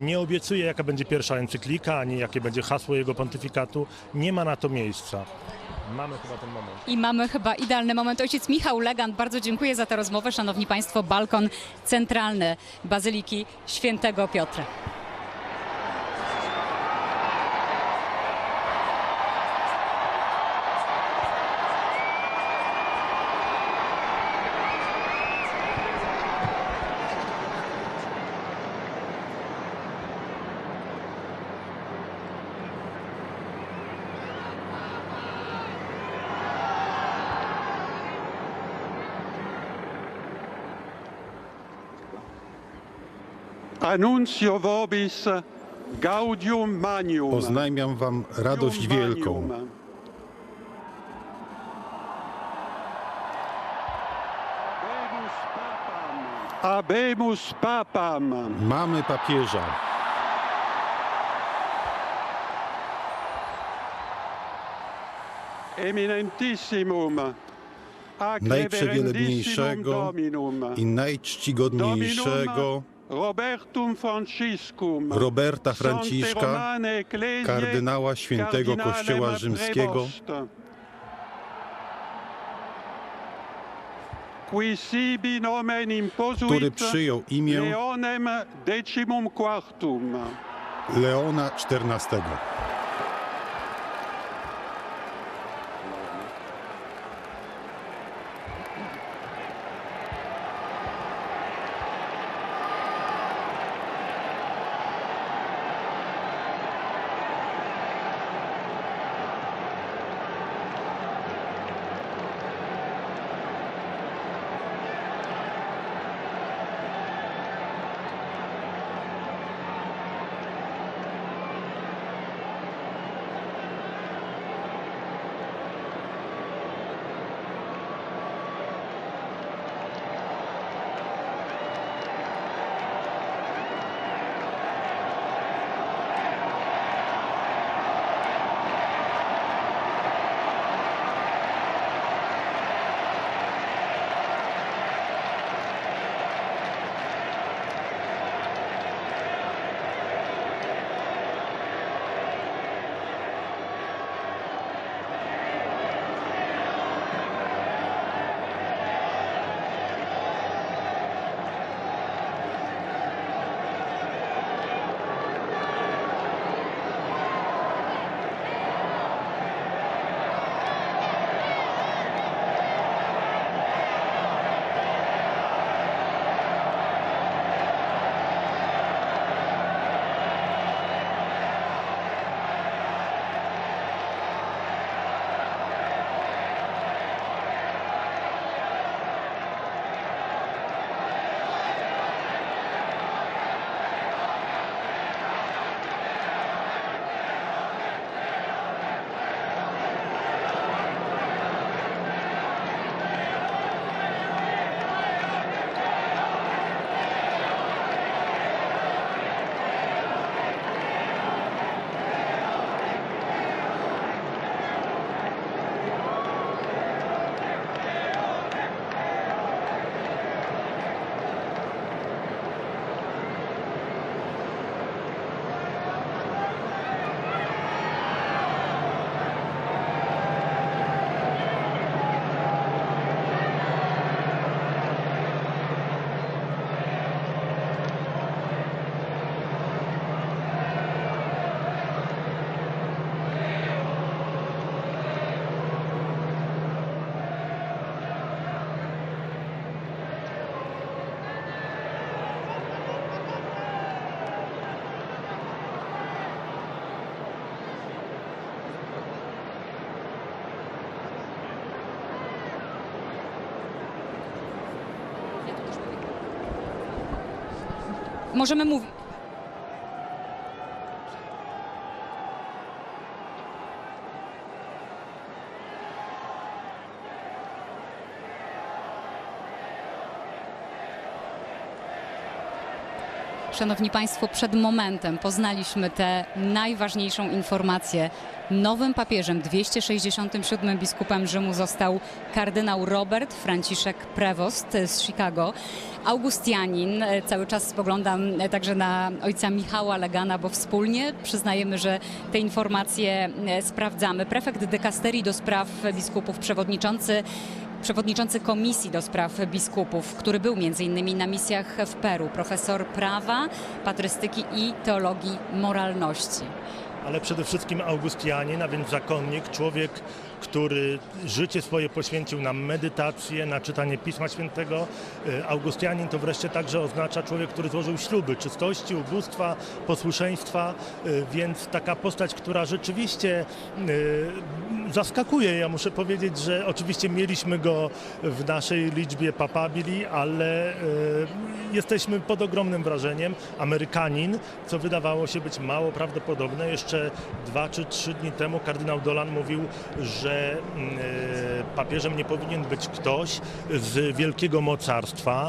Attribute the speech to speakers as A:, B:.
A: Nie obiecuję, jaka będzie pierwsza encyklika, ani jakie będzie hasło jego pontyfikatu. Nie ma na to miejsca. Mamy chyba ten moment.
B: I mamy chyba idealny moment. Ojciec Michał Legand, bardzo dziękuję za tę rozmowę. Szanowni Państwo, balkon centralny Bazyliki Świętego Piotra.
C: Annuncio vobis gaudium magnum.
D: Oznajmiam wam radość wielką.
C: Habemus papam.
D: Mamy papieża.
C: Eminentissimum.
D: Najprzewielebniejszego i najczcigodniejszego. Roberta Franciszka, kardynała świętego Kościoła Rzymskiego, który przyjął imię. Leona XIV.
B: Możemy mówić. Szanowni Państwo, przed momentem poznaliśmy tę najważniejszą informację. Nowym papieżem, 267 biskupem Rzymu został kardynał Robert Franciszek Prevost z Chicago. Augustianin, E, cały czas spoglądam e, także na ojca Michała Legana, bo wspólnie przyznajemy, że te informacje e, sprawdzamy. Prefekt dykasterii do spraw biskupów, przewodniczący przewodniczący Komisji do Spraw Biskupów, który był innymi na misjach w Peru, profesor prawa, patrystyki i teologii moralności.
A: ale przede wszystkim Augustianin, a więc zakonnik, człowiek, który życie swoje poświęcił na medytację, na czytanie Pisma Świętego. E, Augustianin to wreszcie także oznacza człowiek, który złożył śluby czystości, ubóstwa, posłuszeństwa, e, więc taka postać, która rzeczywiście e, zaskakuje. Ja muszę powiedzieć, że oczywiście mieliśmy go w naszej liczbie papabili, ale jesteśmy pod ogromnym wrażeniem. Amerykanin, co wydawało się być mało prawdopodobne. Jeszcze dwa czy trzy dni temu kardynał Dolan mówił, że mm, e, papieżem nie powinien być ktoś z wielkiego mocarstwa.